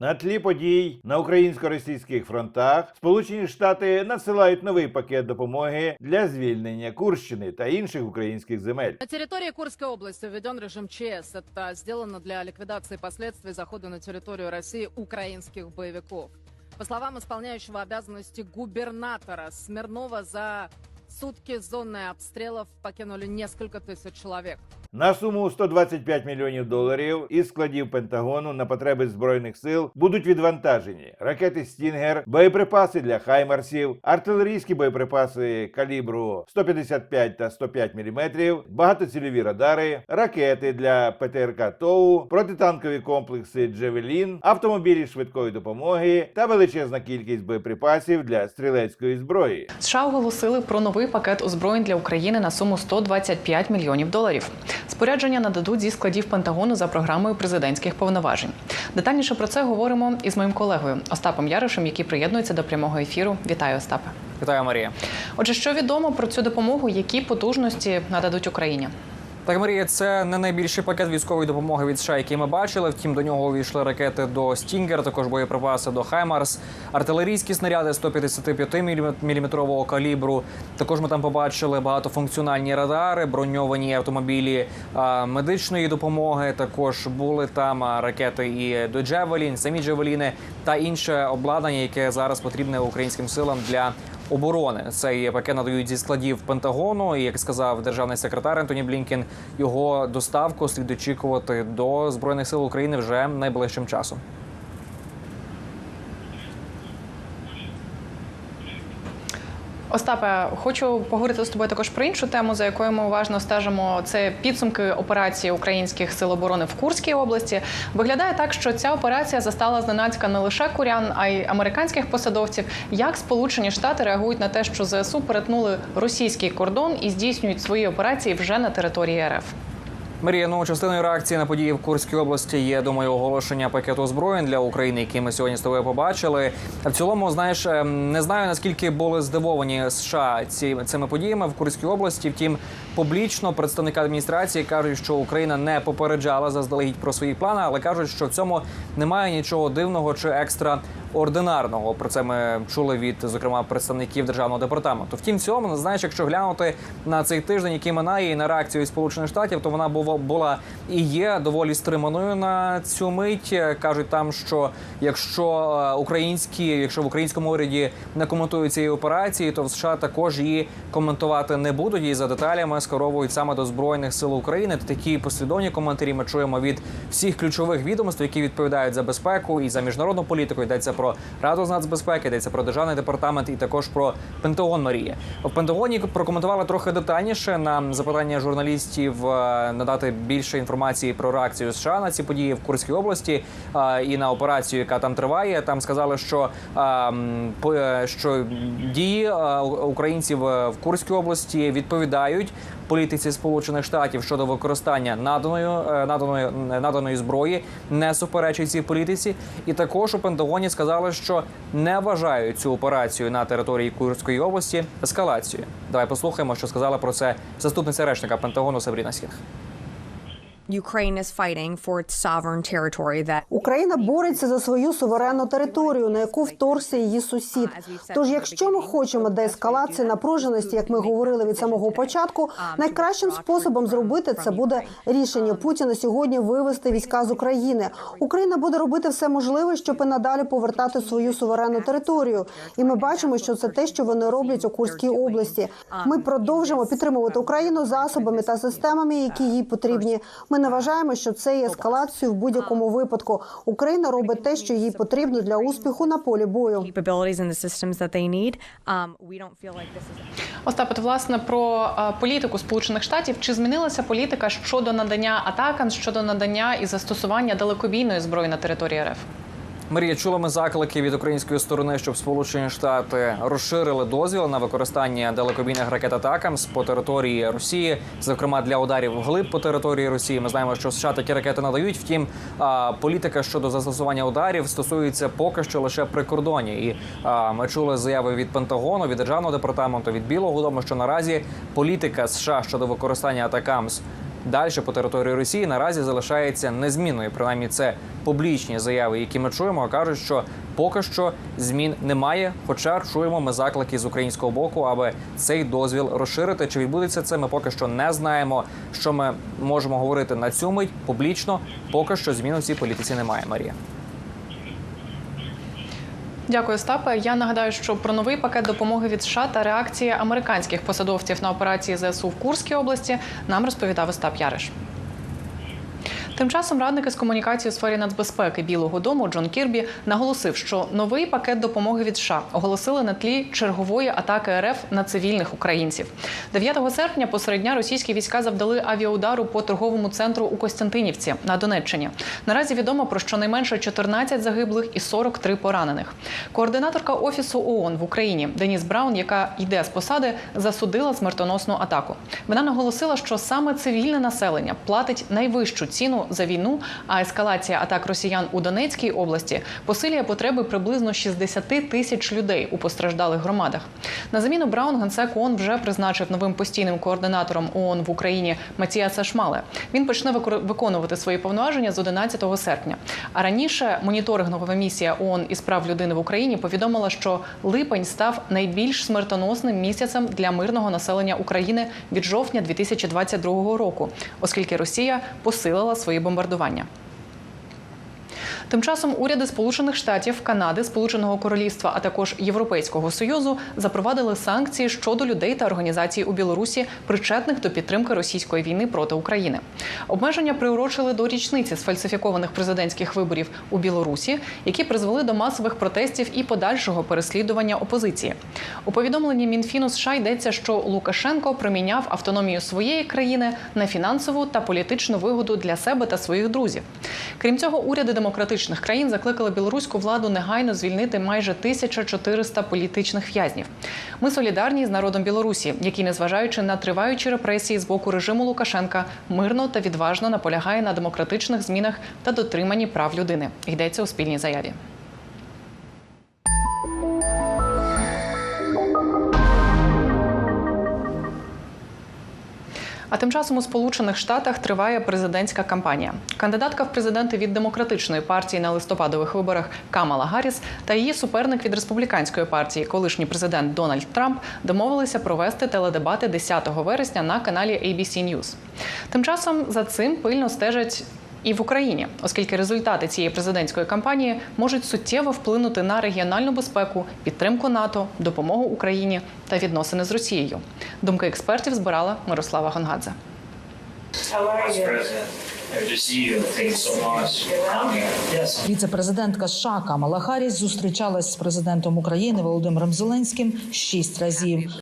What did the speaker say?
На тлі подій на українсько-російських фронтах Сполучені Штати надсилають новий пакет допомоги для звільнення Курщини та інших українських земель. На территории Курской области введен режим ЧС. Это сделано для ликвидации последствий захода на территорию России украинских боевиков. По словам исполняющего обязанности губернатора Смирнова, за сутки зоны обстрелов покинули несколько тысяч человек. На суму 125 мільйонів доларів із складів Пентагону на потреби збройних сил будуть відвантажені ракети Стінгер, боєприпаси для хаймарсів, артилерійські боєприпаси калібру 155 та 105 мм, багатоцільові радари, ракети для ПТРК ТОУ, протитанкові комплекси Джевелін, автомобілі швидкої допомоги та величезна кількість боєприпасів для стрілецької зброї. США оголосили про новий пакет озброєнь для України на суму 125 мільйонів доларів. Спорядження нададуть зі складів Пентагону за програмою президентських повноважень. Детальніше про це говоримо із моїм колегою Остапом Яришем, який приєднується до прямого ефіру. Вітаю, Остапе. Вітаю, Марія. Отже, що відомо про цю допомогу, які потужності нададуть Україні? Так, Марія, це не найбільший пакет військової допомоги від США, який ми бачили. Втім, до нього увійшли ракети до Стінгер, також боєприпаси до Хаймарс, артилерійські снаряди 155 мм калібру. Також ми там побачили багатофункціональні радари, броньовані автомобілі а, медичної допомоги. Також були там ракети і до Джевелін, самі Джевеліни та інше обладнання, яке зараз потрібне українським силам для оборони. Цей пакет надають зі складів Пентагону. І як сказав державний секретар Антоні Блінкен, його доставку слід очікувати до збройних сил України вже найближчим часом. Остапе, хочу поговорити з тобою також про іншу тему, за якою ми уважно стежимо. Це підсумки операції українських сил оборони в Курській області. Виглядає так, що ця операція застала зненацька не лише курян, а й американських посадовців. Як Сполучені Штати реагують на те, що ЗСУ перетнули російський кордон і здійснюють свої операції вже на території РФ? Марія, ну частиною реакції на події в Курській області є, думаю, оголошення пакету озброєнь для України, який ми сьогодні з тобою побачили. В цілому, знаєш, ем, не знаю наскільки були здивовані США ці цими подіями в Курській області. Втім, публічно представники адміністрації кажуть, що Україна не попереджала заздалегідь про свої плани, але кажуть, що в цьому немає нічого дивного чи екстра. Ординарного про це ми чули від зокрема представників державного департаменту. Втім, в цілому, знаєш, якщо глянути на цей тиждень, який минає, і на реакцію сполучених штатів, то вона була була і є доволі стриманою на цю мить. кажуть там, що якщо е, українські, якщо в українському уряді не коментують цієї операції, то в США також її коментувати не будуть. І за деталями скеровують саме до збройних сил України. Такі послідовні коментарі ми чуємо від всіх ключових відомств, які відповідають за безпеку і за міжнародну політику. Йдеться про Раду з нацбезпеки, йдеться про державний департамент і також про Пентагон Марія. В Пентагоні прокоментували трохи детальніше на запитання журналістів е, надати більше інформації про реакцію США на ці події в Курській області е, і на операцію, яка там триває. Там сказали, що е, що дії українців в Курській області відповідають політиці Сполучених Штатів щодо використання наданої наданої наданої зброї, не суперечить цій політиці. І також у Пентагоні сказали, що не вважають цю операцію на території Курської області ескалацією. Давай послухаємо, що сказала про це заступниця речника Пентагону Сабріна Сінг. Україна бореться за свою суверенну територію, на яку вторгся її сусід. Тож, якщо ми хочемо деескалації напруженості, як ми говорили від самого початку, найкращим способом зробити це буде рішення Путіна сьогодні вивести війська з України. Україна буде робити все можливе, щоб і надалі повертати свою суверенну територію. І ми бачимо, що це те, що вони роблять у Курській області. Ми продовжимо підтримувати Україну засобами та системами, які їй потрібні. Ми не вважаємо, що це є ескалацією в будь-якому випадку. Україна робить те, що їй потрібно для успіху на полі бою. Um. Остапе, от, власне про е, політику Сполучених Штатів. Чи змінилася політика щодо надання атакам, щодо надання і застосування далекобійної зброї на території РФ? Марія, чули ми заклики від української сторони, щоб Сполучені Штати розширили дозвіл на використання далекобійних ракет «Атакамс» по території Росії, зокрема для ударів вглиб по території Росії. Ми знаємо, що США такі ракети надають. Втім, політика щодо застосування ударів стосується поки що лише прикордоння. І ми чули заяви від Пентагону, від державного департаменту, від Білого Дому, що наразі політика США щодо використання «Атакамс» далі по території Росії наразі залишається незмінною. Принаймні, це публічні заяви, які ми чуємо, кажуть, що поки що змін немає. Хоча чуємо ми заклики з українського боку, аби цей дозвіл розширити. Чи відбудеться це? Ми поки що не знаємо. Що ми можемо говорити на цю мить публічно. Поки що змін у цій політиці немає. Марія. Дякую, Остапе. Я нагадаю, що про новий пакет допомоги від США та реакції американських посадовців на операції ЗСУ в Курській області нам розповідав Остап Яриш. Тим часом радник із комунікації у сфері нацбезпеки Білого Дому Джон Кірбі наголосив, що новий пакет допомоги від США оголосили на тлі чергової атаки РФ на цивільних українців. 9 серпня посеред дня російські війська завдали авіаудару по торговому центру у Костянтинівці на Донеччині. Наразі відомо про щонайменше 14 загиблих і 43 поранених. Координаторка офісу ООН в Україні Деніс Браун, яка йде з посади, засудила смертоносну атаку. Вона наголосила, що саме цивільне населення платить найвищу ціну за війну, а ескалація атак росіян у Донецькій області посилює потреби приблизно 60 тисяч людей у постраждалих громадах. На заміну Браун генсек ООН вже призначив новим постійним координатором ООН в Україні Матіаса Шмале. Він почне виконувати свої повноваження з 11 серпня. А раніше моніторингова місія ООН із прав людини в Україні повідомила, що липень став найбільш смертоносним місяцем для мирного населення України від жовтня 2022 року, оскільки Росія посилила свої бомбардування. Тим часом уряди Сполучених Штатів, Канади, Сполученого Королівства, а також Європейського союзу запровадили санкції щодо людей та організацій у Білорусі, причетних до підтримки російської війни проти України. Обмеження приурочили до річниці сфальсифікованих президентських виборів у Білорусі, які призвели до масових протестів і подальшого переслідування опозиції. У повідомленні Мінфіну США йдеться, що Лукашенко приміняв автономію своєї країни на фінансову та політичну вигоду для себе та своїх друзів. Крім цього, уряди демократичних країн закликали білоруську владу негайно звільнити майже 1400 політичних в'язнів. Ми солідарні з народом Білорусі, який, незважаючи на триваючі репресії з боку режиму Лукашенка, мирно та відважно наполягає на демократичних змінах та дотриманні прав людини. Йдеться у спільній заяві. А тим часом у Сполучених Штатах триває президентська кампанія. Кандидатка в президенти від демократичної партії на листопадових виборах Камала Гарріс та її суперник від республіканської партії, колишній президент Дональд Трамп, домовилися провести теледебати 10 вересня на каналі ABC News. Тим часом за цим пильно стежать. І в Україні, оскільки результати цієї президентської кампанії можуть суттєво вплинути на регіональну безпеку, підтримку НАТО, допомогу Україні та відносини з Росією. Думки експертів збирала Мирослава Гонгадзе. Віце-президентка США Камала Харріс зустрічалась з президентом України Володимиром Зеленським шість разів.